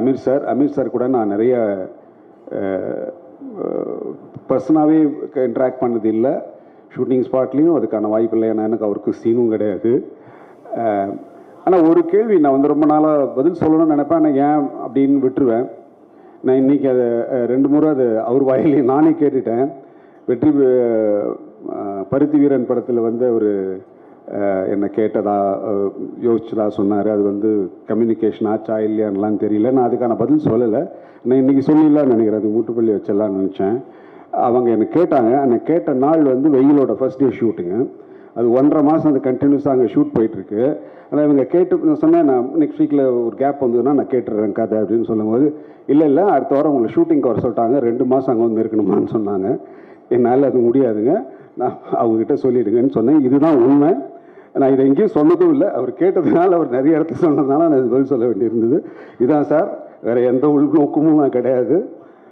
Amir sir Amir sir கூட நான் நிறைய பர்சனாகவே இன்ட்ராக்ட் பண்ணது இல்லை. ஷூட்டிங் ஸ்பாட்லேயும் அதுக்கான வாய்ப்பு இல்லை. ஏன்னா எனக்கு அவருக்கு சீனும் கிடையாது. ஆனால் ஒரு கேள்வி நான் வந்து ரொம்ப நாளாக பதில் சொல்லணும்னு நினைப்பேன். ஆனால் ஏன் அப்படின்னு விட்டுருவேன். நான் இன்றைக்கி அதை ரெண்டு முறை அது அவர் வாயிலையும் நானே கேட்டுட்டேன். வெற்றி பருத்தி வீரன் படத்தில் வந்து ஒரு என்னை கேட்டதா யோசிச்சதா சொன்னார். அது வந்து கம்யூனிகேஷன் ஆச்சா இல்லையான்லாம் தெரியல. நான் அதுக்கான பதில் சொல்லலை. நான் இன்றைக்கி சொல்லிடலாம்னு நினைக்கிறேன். அது மூட்டுப்பள்ளி வச்சிடலாம்னு நினச்சேன். அவங்க என்னை கேட்டாங்க. என்னை கேட்ட நாள் வந்து வெயிலோட ஃபஸ்ட் டே ஷூட்டுங்க அது ஒன்றரை மாதம் அது கண்டினியூஸாக அங்கே ஷூட் போயிட்டுருக்கு. ஆனால் இவங்க கேட்டு நான் சொன்னேன் நான் நெக்ஸ்ட் வீக்கில் ஒரு கேப் வந்ததுன்னா நான் கேட்டுடுறேன் கதை அப்படின்னு சொல்லும்போது இல்லை இல்லை அடுத்த வாரம் உங்களை ஷூட்டிங்க்கு வர சொல்லிட்டாங்க. ரெண்டு மாதம் அங்கே வந்து இருக்கணுமான்னு சொன்னாங்க. என்னால் அது முடியாதுங்க. நான் அவங்கக்கிட்ட சொல்லிடுங்கன்னு சொன்னேன். இதுதான் உண்மை. நான் இதை எங்கேயும் சொன்னதும் இல்லை. அவர் கேட்டதுனால அவர் நிறைய இடத்துல சொன்னதுனால நான் பதில் சொல்ல வேண்டியிருந்தது. இதான் சார் வேறு எந்த உள்நோக்கமும் நான் கிடையாது.